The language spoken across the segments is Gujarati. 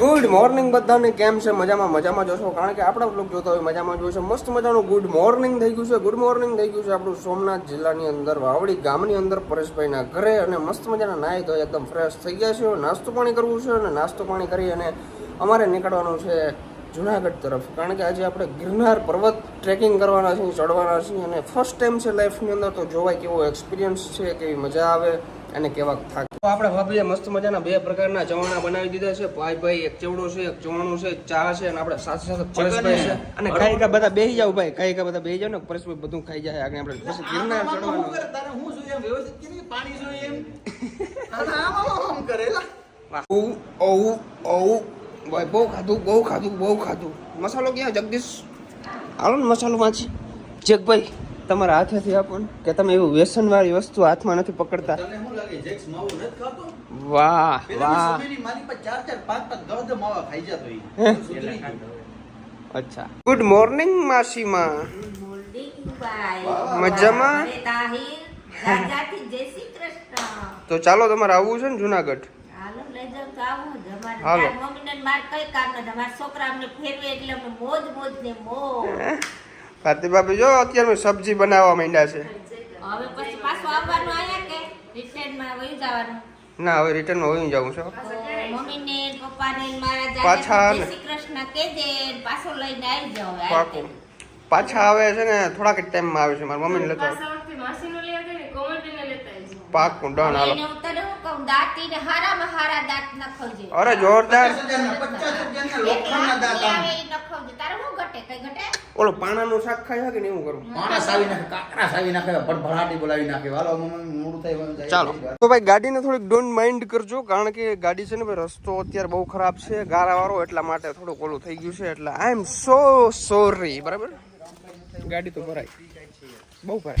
ગુડ મોર્નિંગ બધાને, કેમ છે? મજામાં મજામાં જોશો કારણ કે આપણા બ્લોગ જોતા હોય મજામાં જોશે મસ્ત મજાનું ગુડ મોર્નિંગ થઈ ગયું છે ગુડ મોર્નિંગ થઈ ગયું છે આપણું સોમનાથ જિલ્લાની અંદર, વાવડી ગામની અંદર પરેશભાઈના ઘરે અને મસ્ત મજાના નાહી ધોઈ એકદમ ફ્રેશ થઈ ગયા છે નાસ્તો પાણી કરવું છે અને નાસ્તો પાણી કરી અને અમારે નીકળવાનું છે જુનાગઢ તરફ. કારણ કે આજે આપણે ગિરનાર પર્વત ટ્રેકિંગ કરવાના છીએ ચડવાના છીએ અને ફર્સ્ટ ટાઈમ છે લાઈફની અંદર તો જોવાય કેવો એક્સપિરિયન્સ છે કેવી મજા આવે અને કેવા થાક. તો આપણે ભાભીએ મસ્ત મજાના બે પ્રકારના ચવાણા બનાવી દીધા છે. ભાઈ ભાઈ એક ચેવડો છે એક ચવાણું છે ચા છે અને આપણે સાથે સાથે પરેશભાઈ છે. અને ખાઈ કા બધા બેસી જાવ ભાઈ ખાઈ કા બધા બેસી જાવ ને પરેશભાઈ બધું ખાઈ જાય. આગળ આપણે પછી ગિરનાર ચડવાનું. ઔ, ઔ, ઔ. ભાઈ બહુ ખાધું બહુ ખાધું બહુ ખાધું. મસાલો ક્યાં જગદીશ? હાલો ને મસાલો વાંચી. જગભાઈ તમારા હાથેથી આપો ને કે તમે એવું વ્યસનવાળી વસ્તુ હાથમાં નથી પકડતા. વાહ વાહ. અચ્છા. ગુડ મોર્નિંગ માસીમાં. મજામાં? તો ચાલો તમારે આવવું છે ને જુનાગઢ. હાલો. ભારતી બાપી જો અત્યારે સબ્જી બનાવવા માંડ્યા છે. હવે પછી પાછું આવવાનું આયા કે રિટાયર્ડમાં વહી જવાનું? ના હવે રિટર્નમાં વહી જાઉં છું. તો ને પપ્પાને ને મારા પાછા પાછો આવી જાવ પાકું. પાછા આવે છે ને થોડાક ટાઈમમાં આવે છે મારા મમ્મીને લેતો આવે. પાછળથી માસીનો લઈ આવજો ને કોમલબેનને લેતા આવજો. પાકું ડન હાલો અરે જોરદાર. ઓલો હું નું ઓલો પાણાનું શાક ખાય છે કે નહીં હું કરું? માણસ સાવી નાખે કાકરા સાવી નાખે ભડભડાટી બોલાવી નાખે. હાલો મોડું થાય ચાલો. તો ભાઈ ગાડીને થોડીક ડોન્ટ માઇન્ડ કરજો કારણ કે ગાડી છે ને ભાઈ રસ્તો અત્યારે બહુ ખરાબ છે ગારાવાળો એટલા માટે થોડુંક ઓલું થઈ ગયું છે એટલે આઈ એમ સો સોરી બરાબર? ગાડી તો ભરાય. બહુ ભરાય.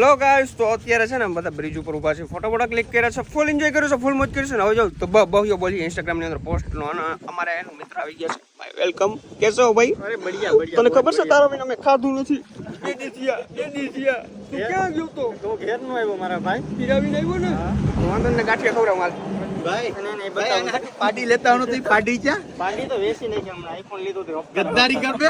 લો ગાઈસ તો અત્યારે છે ને બધા બ્રિજ ઉપર ઊભા છે ફોટો ફોટો ક્લિક કર્યા છે ફૂલ એન્જોય કર્યો છે ફૂલ મોજ કર્યું છે ને હવે જો તો બહુ બોલી ઇન્સ્ટાગ્રામની અંદર પોસ્ટ નો અને અમારે એનો મિત્ર આવી ગયા છે. ભાઈ વેલકમ કેસો ભાઈ? અરે બઢિયા બઢિયા તને ખબર છે તારો વિના અમે ખાધું નથી? એ દીસિયા એ થયા. તું ક્યાં ગયો તો? તો ઘેર નો આવ્યો મારા ભાઈ. પીરાવીને આવ્યો ને? વાંધો ને ગાંઠિયા ખવડાવ માલ. પાડી લેતા આવવાનું તો પાર્ટી ક્યાં? પાડી તો વેસી નહીં કે હમણાં આઈફોન લીધો તો ગદ્દારી કરતે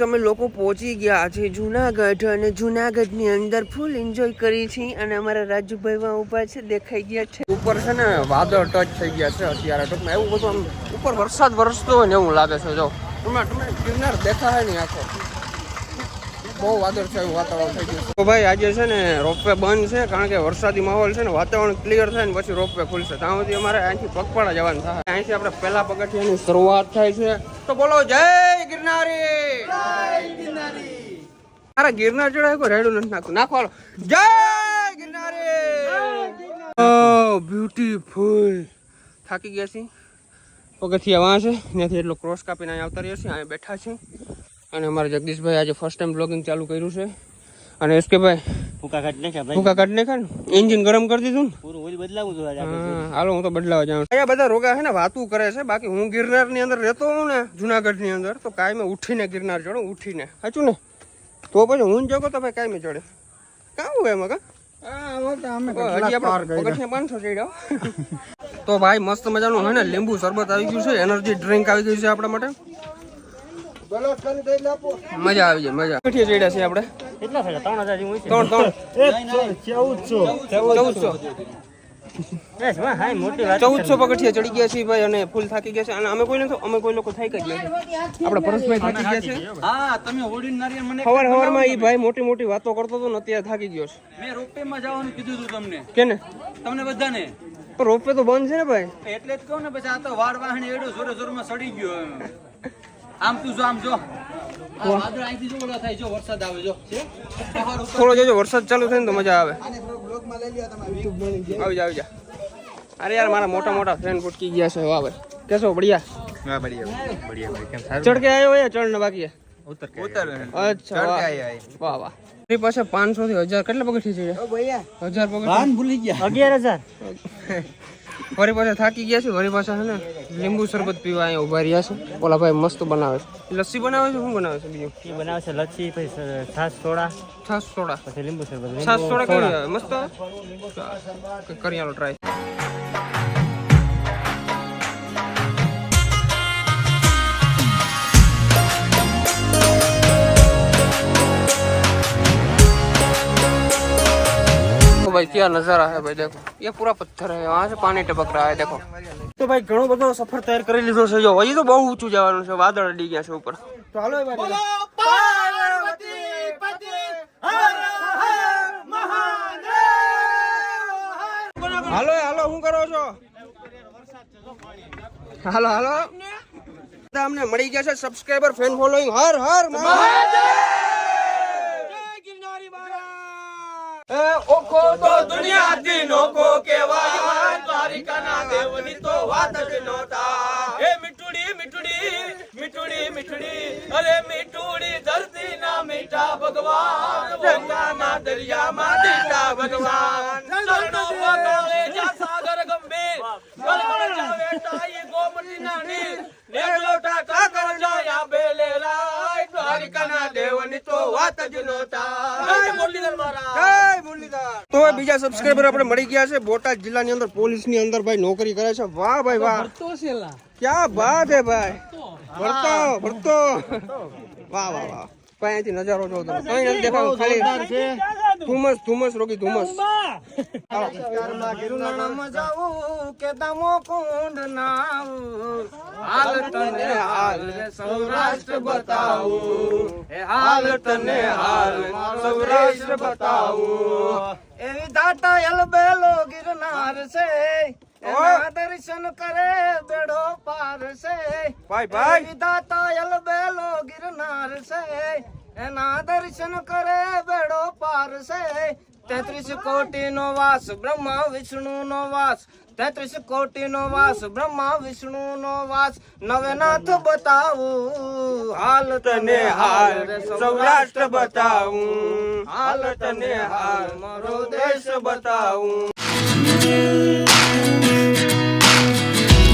ગાઈસ અમે લોકો પહોંચી ગયા છે જુનાગઢ અને જુનાગઢની અંદર ફૂલ એન્જોય કરી છે અને અમારા રાજુભાઈ માં ઊભા છે, દેખાઈ ગયા છે. ઉપર છે ને વાદળ ટચ થઈ ગયા છે અત્યારે. ટૂંકમાં એવું બધું ઉપર વરસાદ વરસતો હોય ને એવું લાગે છે, જો. તમે તમે ગિરનાર દેખાય નહીં આખો. બહુ વાદળછાયું વાતાવરણ થઈ ગયું તો ભાઈ આજે છે ને રોપવે બંધ છે કારણ કે વરસાદી માહોલ છે ને વાતાવરણ ક્લિયર થાય ને પછી રોપવે ખુલશે. ત્યાં સુધી અમારે અહીંથી પગપાળા જવાનું થાય. અહીંથી આપણે પહેલા પગથિયાની શરૂઆત થાય છે. તો બોલો જય ગિરનારી! અરે ગિરનાર ચડાય કોઈ રેડું નથી નાખું નાખો જય ગિરનારી! ઓ બ્યુટીફુલ થાકી ગયા છીએ. પગથિયા વાં છે ત્યાંથી એટલો ક્રોસ કાપીને અહીંયા આવતા રહ્યા છીએ. અહીંયા બેઠા છીએ. અને અમારા જગદીશભાઈ આજે ફર્સ્ટ ટાઈમ બ્લોગિંગ ચાલુ કર્યું છે. અને એસ કે ભાઈ ફૂકા કાઢ નાખ્યા ભાઈ. ફૂકા કાઢ નાખ્યા ને? એન્જિન ગરમ કરી દીધું ને? પૂરું ઓઇલ બદલાવું છું આજે હાલો હું તો બદલાવા જાઉં અહીંયા બધા રોગા છે ને વાતું કરે છે. બાકી હું ગિરનારની અંદર રહેતો હોઉં ને જુનાગઢની અંદર તો કાયમે ઉઠીને ગિરનાર ચડું ઉઠીને. સાચું ને? તો પછી હું જગો તો ભાઈ કાયમે ચડે. કામ હોય એમાં કા? તો ભાઈ મસ્ત મજાનું હોય ને લીંબુ શરબત આવી ગયું છે. એનર્જી ડ્રિંક આવી ગયું છે આપણા માટે. મજા આવી જાય મજા કેટલી ચડ્યા છે આપણે? કેટલા થયા ત્રણ હજાર જેવું ત્રણ ત્રણ. ચૌદસો. બસ મોટી ચૌદસો પગથિયા ચડી ગયા છીએ ભાઈ અને ફૂલ થાકી ગયા છે. અને અમે કોઈ નથી અમે કોઈ લોકો થાકી જ નથી આપણા પરેશભાઈ થાકી ગયા છે? હા તમે ઓડીન નારિયેળ મને સવાર સવારમાં એ ભાઈ મોટી મોટી વાતો કરતો હતો ને અત્યારે થાકી ગયો છે. મેં રોપવેમાં જવાનું કીધું હતું તમને. કેને? તમને બધાને. રોપે રોપવે તો બંધ છે ને ભાઈ? એટલે જ કહું ને પછી આ તો વાર વાહણી એડો જોરે માં સડી ગયો. આમ તું જો આમ જો. થોડો જોજો વરસાદ ચાલુ થાય ને તો મજા આવે. આવી જા આવી જા. અરે યાર મારા મોટા મોટા ફ્રેન્ડ ફૂટકી ગયા છે વાવે કેસો બઢિયા? બઢિયા બઢિયા ભાઈ. કેમ સારું? ચડકે આવ્યો યા ચડ ને બાકી ઉતર ઉતર અચ્છા વાહ. વાહ તારી પાસે 500 થી 1000 કેટલા પગઠી છે? 1000 પગઠી ભૂલી ગયા. 11000 વરી પાછા થાકી ગયા છે વરી પાછા છે ને લીંબુ શરબત પીવા અહીંયા ઊભા રહ્યા છે. ઓલા ભાઈ મસ્ત બનાવે છે. લસ્સી બનાવે છે શું બનાવે છે બીજું? એ બનાવે છે લસ્સી પછી છાસ સોડા. છાસ સોડા. પછી લીંબુ શરબત છાસ સોડા કેવી મસ્ત. કરિયાનો ટ્રાય तो भाई क्या नजारा है भाई देखो ये पूरा पत्थर है वहाँ से पानी टपक रहा है देखो તો ભાઈ ઘણો બધો સફર તૈયાર કરી લીધો છે જો હજી તો બહુ ઊંચું જવાનું છે વાદળ અડી ગયા છે ઉપર તો હાલો એ ભાઈ હાલો એ હાલો શું કરો છો હાલો હાલો બધા અમને મળી ગયા છે subscriber fan following Har Har એ ઓખો તો દુનિયાથી નોખો કેવાય દ્વારિકાના દેવની તો વાત જ નોતા એ મીઠુડી મીઠુડી મીઠુડી મીઠુડી. અરે મીઠુડી ધરતી ના મીઠા ભગવાન. ગંગાના દરિયામાં દીઠા ભગવાન. જા બીજા સબસ્ક્રાઇબર આપણે મળી ગયા છે. બોટાદ જિલ્લાની અંદર પોલીસની અંદર ભાઈ નોકરી કરે છે. વાહ ભાઈ વાહ. ક્યાં બાત હે ભાઈ? ભરતો ભરતો. વાહ વાહ વાહ. ભાઈ નજારો જો તમે. કઈ નથી દેખાતું ખાલી ધુમ્મસ ધુમસ રોકી ધુમસ કે દમો કુંડ નાવું હાલ તને હાલ સૌરાષ્ટ્ર બતાવું. એ હાલ તને હાલ સૌરાષ્ટ્ર બતાવું. એવી દાટા એલબેલો ગિરનાર છે. દર્શન કરે બેડો પાર છે. ભાઈ ભાઈ! એવી દાતા એલબેલો ગિરનાર છે. એના દર્શન કરે બેડો પાર છે. તેત્રીસ કોટી નો વાસ બ્રહ્મા વિષ્ણુ નો વાસ. તેત્રીસ કોટી નો વાસ બ્રહ્મા વિષ્ણુ નો વાસ. નવનાથ બતાવું હાલ તને હાલ સૌરાષ્ટ્ર બતાવું. હાલ તને હાલ મારો દેશ બતાવું.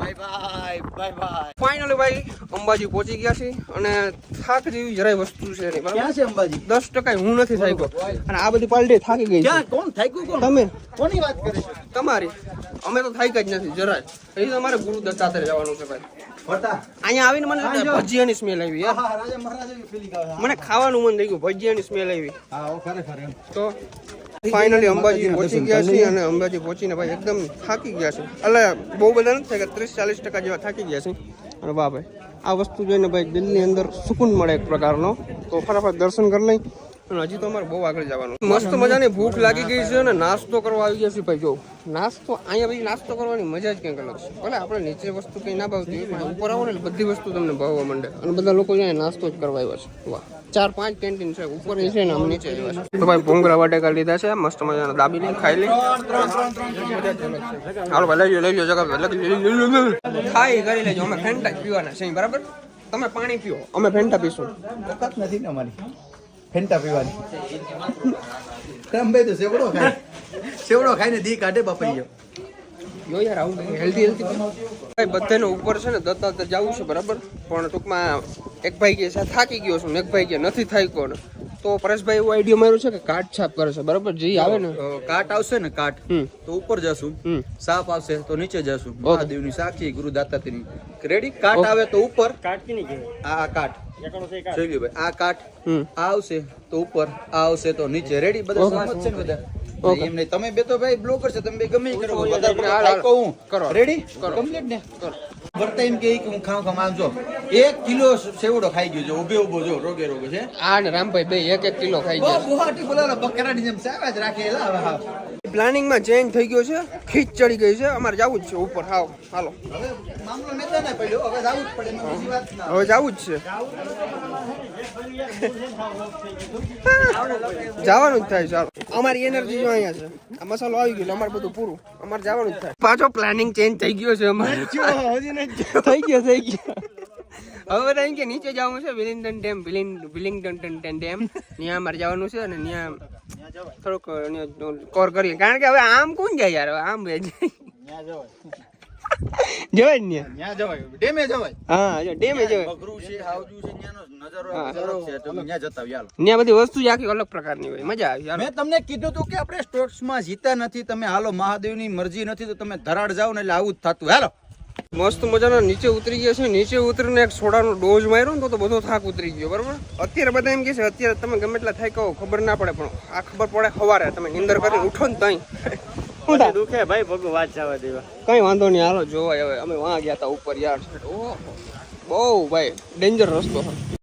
Bye bye bye bye finally ભાઈ અંબાજી પહોંચી ગયા છે અને થાક જેવી જરાય વસ્તુ છે નહીં ક્યાં છે અંબાજી? દસ ટકા હું નથી થાક્યો. અને આ બધી પાલટી થાકી ગઈ છે. ક્યાં કોણ થાક્યું કોણ? તમે? કોની વાત કરે છે? તમારી. અમે તો થાક્યા જ નથી જરાય. એ તમારે ગુરુ દત્તાત્રે જવાનું છે ભાઈ. અહીંયા આવીને મને ભજીયાની સ્મેલ આવી યાર મને ખાવાનું મન થઈ ગયું ભજીયાની સ્મેલ આવી. હા ખરેખર તો ફાઇનલી અંબાજી પહોંચી ગયા છીએ અને અંબાજી પહોંચીને ભાઈ એકદમ થાકી ગયા છે એટલે બહુ બધા નથી થાય કે ત્રીસ ચાલીસ ટકા જેવા થાકી ગયા છે અને વાહ ભાઈ આ વસ્તુ જોઈને ભાઈ દિલની અંદર સુકૂન મળે એક પ્રકારનો. તો ફટાફટ દર્શન કરી લઈ. અને હજી તો અમારે બહુ આગળ જવાનું. મસ્ત મજાની ભૂખ લાગી ગઈ છે અને નાસ્તો કરવા આવી ગયા છે ભાઈ. જો નાસ્તો અહીંયા પછી નાસ્તો કરવાની મજા જ કંઈક અલગ છે. ભલે આપણે નીચે વસ્તુ કંઈ ના ભાવતી પણ ઉપર આવો ને બધી વસ્તુ તમને ભાવવા માંડે. અને બધા લોકો અહીંયા નાસ્તો જ કરવા આવ્યા છે. વાહ. ચાર પાંચ કેન્ટીન છે ઉપર છે ને અમે નીચે છે. તો ભાઈ ભૂંગરા વાટેકા લીધા છે મસ્ત મજાના. દાબી લઈને ખાઈ લઈ હાલો ભાઈ લઈ લો લઈ લો જગા. ખાઈ કરી લેજો. અમે ફેન્ટા પીવાના છે બરાબર? તમે પાણી પીઓ. અમે ફેન્ટા પીશું. વખત નથી ને અમારી. ફેન્ટા પીવાની. રમભાઈ તો સેવડો ખાય. સેવડો ખાઈને દી કાઢે બાપૈયો ગયો યાર આવું હેલ્ધી હેલ્ધી ભાઈ બધાને ઉપર છે ને દત્તા જવું છે બરાબર? પણ ટૂંકમાં એક ભાઈ કે છે થાકી ગયો છું ને એક ભાઈ કે નથી થાક્યો ને. તો પરેશભાઈ એવો આઈડિયો માર્યો છે કે કાટ છાપ કરે છે બરાબર? જે આવે ને. કાટ આવશે ને કાટ. હમ. તો ઉપર જશું હમ. સાપ આવશે તો નીચે જશું. મહાદેવની સાક્ષી ગુરુ દાતાત્રીની રેડી કાટ આવે તો ઉપર. કાટકી નહીં આ આ કાટ. એકાણું છે કાટ. જોઈ લ્યો ભાઈ આ કાટ હમ. આ આવશે તો ઉપર આ આવશે તો નીચે. રેડી બધા સમજ છે ને બધા. એમ નહીં તમે બે તો ભાઈ બ્લોકર છે તમે બે ગમે કરો. કહું કરો. રેડી કરો. કમ્પ્લીટ ને વર્તા એમ કે હું ખાઉં ખાઉં આમ જો એક કિલો સેવડો ખાઈ ગયો છે ઉભે ઊભો જો રોગે રોગે છે આ ને રામભાઈ બે એક એક કિલો ખાઈ બહુ ગયા ગુવાહાટી બકરાની જેમ સાવા જ રાખે એલા હવે હાવ. પ્લાનિંગમાં ચેન્જ થઈ ગયો છે ખીચ ચડી ગઈ છે અમારે જવું જ છે ઉપર. હાવ હાલો. હવે જવું જ છે. જવાનું જ થાય ચાલો. અમારી એનર્જી જો અહીંયા છે. આ મસાલો આવી ગયો અમારે બધું પૂરું. અમારે જવાનું જ થાય. પાછો પ્લાનિંગ ચેન્જ થઈ ગયો છે અમારે. થઈ ગયો થઈ ગયો. હવે બધા કે નીચે જવાનું છે Willingdon dam Willing Willingdon dam. ત્યાં અમારે જવાનું છે અને ત્યાં થોડુંક કોર કરીએ. કારણ કે હવે આમ કોણ જાય યાર? આમ બે જાય જવાય. ને જવાય. ડેમે જવાય. હા જો ડેમે જવાય. છે હાવજુ છે નજારો છે. તો જતા ત્યાં બધી વસ્તુ આખી અલગ પ્રકારની હોય. મજા આવી મેં તમને કીધું હતું કે આપણે સ્પોર્ટ્સમાં જીતા નથી. તમે હાલો મહાદેવની મરજી નથી તો તમે ધરાડ જાઓ ને એટલે આવું જ થતું હાલો. મસ્ત મજાના નીચે ઉતરી ગયા છે. નીચે ઉતરીને એક સોડાનો ડોઝ માર્યો ને તો તો બધો થાક ઉતરી ગયો બરાબર? અત્યારે બધા એમ કે છે અત્યારે તમે ગમે એટલા થાય કહો ખબર ના પડે પણ આ ખબર પડે સવારે. તમે નિંદર કરીને ઉઠો ને તઈ. દુખે ભાઈ ભગુ વાત જવા દેવા. કઈ વાંધો નહીં હાલો જોવાય હવે. અમે વાં ગયા હતા ઉપર યાર. ઓહો. બહુ ભાઈ ડેન્જર રસ્તો. છે